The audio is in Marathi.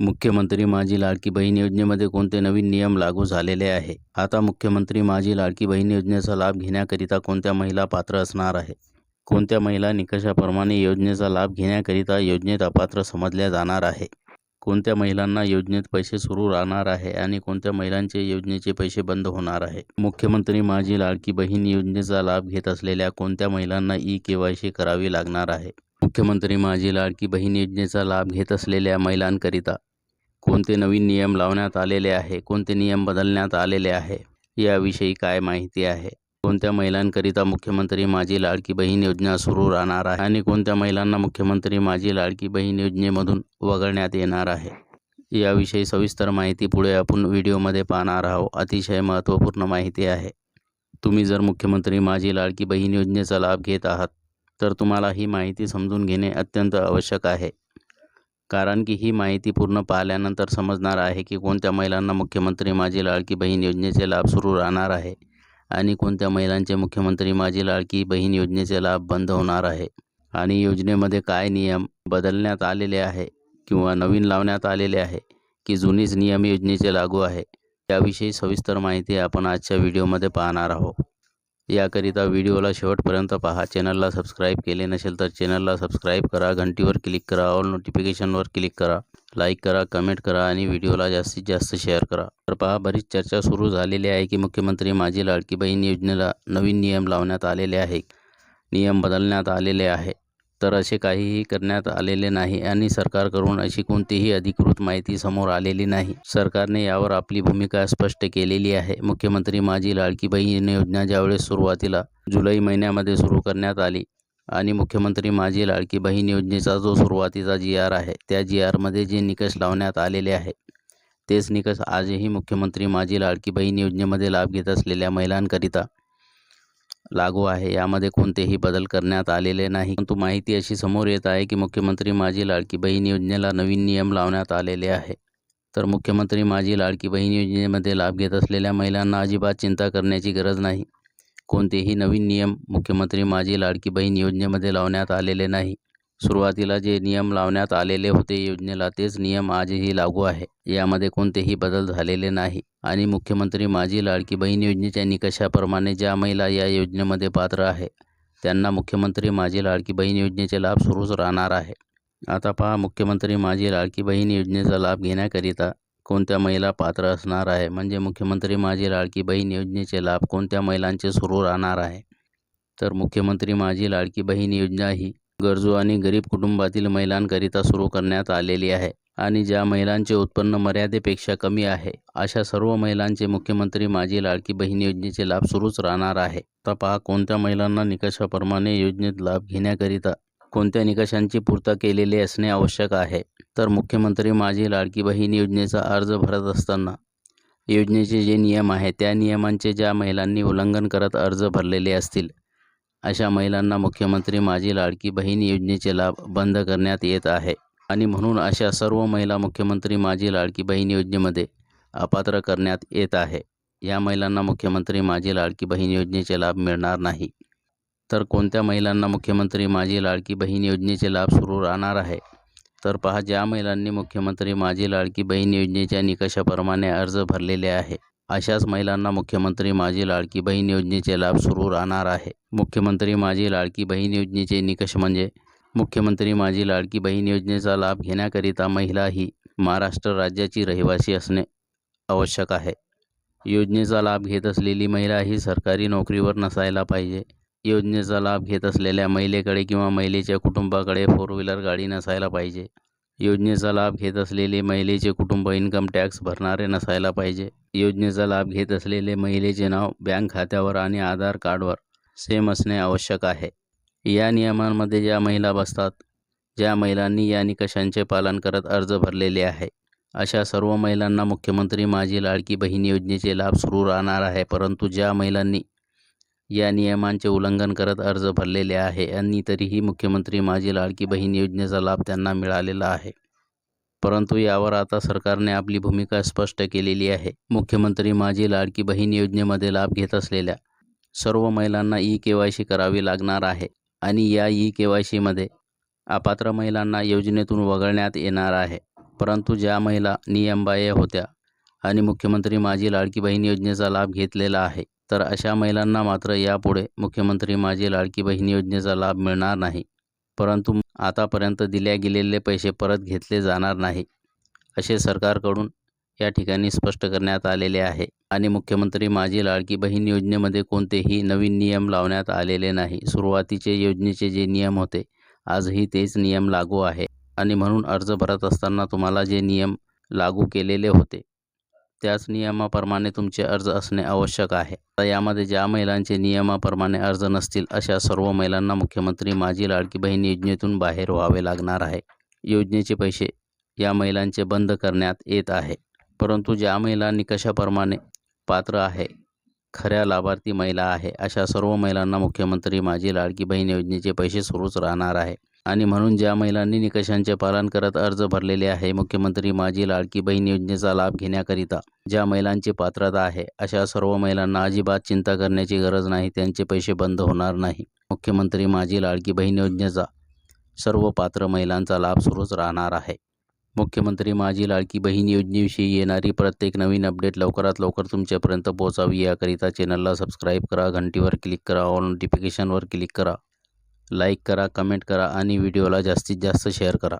मुख्यमंत्री माझी लाडकी बहीण योजनेमध्ये कोणते नवीन नियम लागू झालेले आहे? आता मुख्यमंत्री माझी लाडकी बहीण योजनेचा लाभ घेण्याकरिता कोणत्या महिला पात्र असणार आहे? कोणत्या महिला निकषाप्रमाणे योजनेचा लाभ घेण्याकरिता योजनेत अपात्र समजल्या जाणार आहे? कोणत्या महिलांना योजनेत पैसे सुरू राहणार आहे आणि कोणत्या महिलांचे योजनेचे पैसे बंद होणार आहे? मुख्यमंत्री माझी लाडकी बहीण योजनेचा लाभ घेत असलेल्या कोणत्या महिलांना ई के वाय सी करावी लागणार आहे? मुख्यमंत्री माझी लाडकी बहीण योजनेचा लाभ घेत असलेल्या महिलांकरिता कोणते नवीन नियम लावण्यात आलेले आहे कोणते नियम बदलण्यात आलेले आहे याविषयी काय माहिती आहे? कोणत्या महिलांकरिता मुख्यमंत्री माझी लाडकी बहीण योजना सुरू राहणार आहे आणि कोणत्या महिलांना मुख्यमंत्री माझी लाडकी बहीण योजनेमधून वगळण्यात येणार आहे? याविषयी सविस्तर माहिती पुढे आपण व्हिडिओमध्ये पाहणार आहोत. अतिशय महत्त्वपूर्ण माहिती आहे. तुम्ही जर मुख्यमंत्री माझी लाडकी बहीण योजनेचा लाभ घेत आहात तर तुम्हाला ही माहिती समजून घेणे अत्यंत आवश्यक आहे. कारण की ही माहिती पूर्ण पाहिल्यानंतर समजणार आहे की कोणत्या महिलांना मुख्यमंत्री माझी लाडकी बहीण योजनेचे लाभ सुरू राहणार आहे आणि कोणत्या महिलांचे मुख्यमंत्री माझी लाडकी बहीण योजनेचे लाभ बंद होणार आहे. आणि योजनेमध्ये काय नियम बदलण्यात आलेले आहे किंवा नवीन लावण्यात आलेले आहे की जुनीच नियम योजनेचे लागू आहे त्याविषयी सविस्तर माहिती आपण आजच्या व्हिडिओमध्ये पाहणार आहोत. याकरिता व्हिडिओला शेवटपर्यंत पहा. चॅनलला सबस्क्राईब केले नसेल तर चॅनलला सबस्क्राईब करा. घंटीवर क्लिक करा. ऑल नोटिफिकेशनवर क्लिक करा. लाईक करा कमेंट करा आणि व्हिडिओला जास्तीत जास्त शेअर करा. तर पहा बरीच चर्चा सुरू झालेली आहे की मुख्यमंत्री माझी लाडकी बहीण योजनेला नवीन नियम लावण्यात आलेले आहे नियम बदलण्यात आलेले आहे तर असे काहीही करण्यात आलेले नाही आणि सरकारकडून अशी कोणतीही अधिकृत माहिती समोर आलेली नाही. सरकारने यावर आपली भूमिका स्पष्ट केलेली आहे. मुख्यमंत्री माझी लाडकी बहीण योजना ज्यावेळेस सुरुवातीला जुलै महिन्यामध्ये सुरू करण्यात आली आणि मुख्यमंत्री माझी लाडकी बहीण योजनेचा जो सुरुवातीचा जी आर आहे त्या जी आरमध्ये जे निकष लावण्यात आलेले आहे तेच निकष आजही मुख्यमंत्री माझी लाडकी बहीण योजनेमध्ये लाभ घेत असलेल्या महिलांकरिता लागू आहे. यामध्ये कोणतेही बदल करण्यात आलेले नाही. परंतु माहिती अशी समोर येत आहे की मुख्यमंत्री माझी लाडकी बहीण योजनेला नवीन नियम लावण्यात आलेले आहे. तर मुख्यमंत्री माझी लाडकी बहीण योजनेमध्ये लाभ घेत असलेल्या महिलांना अजिबात चिंता करण्याची गरज नाही. कोणतेही नवीन नियम मुख्यमंत्री माझी लाडकी बहीण योजनेमध्ये लावण्यात आलेले नाही. सुरुवातीला जे नियम लावण्यात आलेले होते योजनेला तेच नियम आजही लागू आहे. यामध्ये कोणतेही बदल झालेले नाही. आणि मुख्यमंत्री माझी लाडकी बहीण योजनेच्या निकषाप्रमाणे ज्या महिला या योजनेमध्ये पात्र आहे त्यांना मुख्यमंत्री माझी लाडकी बहीण योजनेचे लाभ सुरूच राहणार आहे. आता पहा मुख्यमंत्री माझी लाडकी बहीण योजनेचा लाभ घेण्याकरिता कोणत्या महिला पात्र असणार आहे? म्हणजे मुख्यमंत्री माझी लाडकी बहीण योजनेचे लाभ कोणत्या महिलांचे सुरू राहणार आहे? तर मुख्यमंत्री माझी लाडकी बहीण योजना ही गरजू आणि गरीब कुटुंबातील महिलांकरिता सुरू करण्यात आलेली आहे आणि ज्या महिलांचे उत्पन्न मर्यादेपेक्षा कमी आहे अशा सर्व महिलांचे मुख्यमंत्री माझी लाडकी बहीण योजनेचे लाभ सुरूच राहणार आहे. आता पहा कोणत्या महिलांना निकषाप्रमाणे योजनेत लाभ घेण्याकरिता कोणत्या निकषांची पूर्तता केलेली असणे आवश्यक आहे? तर मुख्यमंत्री माझी लाडकी बहीण योजनेचा अर्ज भरत असताना योजनेचे जे नियम आहे त्या नियमांचे ज्या महिलांनी उल्लंघन करत अर्ज भरलेले असतील अशा महिलांना मुख्यमंत्री माझी लाडकी बहीण योजनेचे लाभ बंद करण्यात येत आहे. आणि म्हणून अशा सर्व महिला मुख्यमंत्री माझी लाडकी बहीण योजनेमध्ये अपात्र करण्यात येत आहे. या महिलांना मुख्यमंत्री माझी लाडकी बहीण योजनेचे लाभ मिळणार नाही. तर कोणत्या महिलांना मुख्यमंत्री माझी लाडकी बहीण योजनेचे लाभ सुरू राहणार आहे? तर पहा ज्या महिलांनी मुख्यमंत्री माझी लाडकी बहीण योजनेच्या निकषाप्रमाणे अर्ज भरलेले आहे अशाच महिलांना मुख्यमंत्री माझी लाडकी बहीण योजनेचे लाभ सुरू राहणार आहे. मुख्यमंत्री माझी लाडकी बहीण योजनेचे निकष म्हणजे मुख्यमंत्री माझी लाडकी बहीण योजनेचा लाभ घेण्याकरिता महिला ही महाराष्ट्र राज्याची रहिवासी असणे आवश्यक आहे. योजनेचा लाभ घेत असलेली महिला ही सरकारी नोकरीवर नसायला पाहिजे. योजनेचा लाभ घेत असलेल्या महिलेकडे किंवा महिलेच्या कुटुंबाकडे फोर व्हीलर गाडी नसायला पाहिजे. योजनेचा लाभ घेत असलेले महिलेचे कुटुंब इन्कम टॅक्स भरणारे नसायला पाहिजे. योजनेचा लाभ घेत असलेले महिलेचे नाव बँक खात्यावर आणि आधार कार्डवर सेम असणे आवश्यक आहे. या नियमांमध्ये ज्या महिला बसतात ज्या महिलांनी या निकषांचे पालन करत अर्ज भरलेले आहे अशा सर्व महिलांना मुख्यमंत्री माझी लाडकी बहीण योजनेचे लाभ सुरू राहणार आहे परंतु ज्या महिलांनी या नियमांचे उल्लंघन करत अर्ज भरलेले आहे. आणि तरीही मुख्यमंत्री माझी लाडकी बहीण योजनेचा लाभ त्यांना मिळालेला आहे. परंतु यावर आता सरकारने आपली भूमिका स्पष्ट केलेली आहे. मुख्यमंत्री माझी लाडकी बहीण योजनेमध्ये लाभ घेत असलेल्या सर्व महिलांना ई के वाय सी करावी लागणार आहे आणि या ई के वाय सीमध्ये अपात्र महिलांना योजनेतून वगळण्यात येणार आहे. परंतु ज्या महिला नियमबाह्य होत्या आणि मुख्यमंत्री माझी लाडकी बहीण योजनेचा लाभ घेतलेला आहे. तर अशा महिलांना मात्र यापुढे मुख्यमंत्री माझी लाडकी बहीण योजनेचा लाभ मिळणार नाही. परंतु आतापर्यंत दिल्या गेलेले पैसे परत घेतले जाणार नाही. असे सरकारकडून या ठिकाणी स्पष्ट करण्यात आलेले आहे. आणि मुख्यमंत्री माझी लाडकी बहीण योजनेमध्ये कोणतेही नवीन नियम लावण्यात आलेले नाही. सुरुवातीचे योजनेचे जे नियम होते आजही तेच नियम लागू आहे. आणि म्हणून अर्ज भरत असताना तुम्हाला जे नियम लागू केलेले होते त्याच नियमाप्रमाणे तुमचे अर्ज असणे आवश्यक आहे. तर यामध्ये ज्या महिलांचे नियमाप्रमाणे अर्ज नसतील अशा सर्व महिलांना मुख्यमंत्री माझी लाडकी बहीण योजनेतून बाहेर व्हावे लागणार आहे. योजनेचे पैसे या महिलांचे बंद करण्यात येत आहे. परंतु ज्या महिला निकषाप्रमाणे पात्र आहे खऱ्या लाभार्थी महिला आहे अशा सर्व महिलांना मुख्यमंत्री माझी लाडकी बहीण योजनेचे पैसे सुरूच राहणार आहे. आणि म्हणून ज्या महिलांनी निकषांचे पालन करत अर्ज भरलेले आहे मुख्यमंत्री माझी लाडकी बहीण योजनेचा लाभ घेण्याकरिता ज्या महिलांची पात्रता आहे अशा सर्व महिलांना अजिबात चिंता करण्याची गरज नाही त्यांचे पैसे बंद होणार नाही. मुख्यमंत्री माझी लाडकी बहीण योजनेचा सर्व पात्र महिलांचा लाभ सुरूच राहणार आहे. मुख्यमंत्री माझी लाडकी बहीण योजनेविषयी येणारी प्रत्येक नवीन अपडेट लवकरात लवकर तुमच्यापर्यंत पोहोचावी याकरिता चॅनलला सबस्क्राईब करा घंटीवर क्लिक करा ऑल नोटिफिकेशनवर क्लिक करा. लाईक करा कमेंट करा आणि व्हिडिओला जास्तीत जास्त शेअर करा.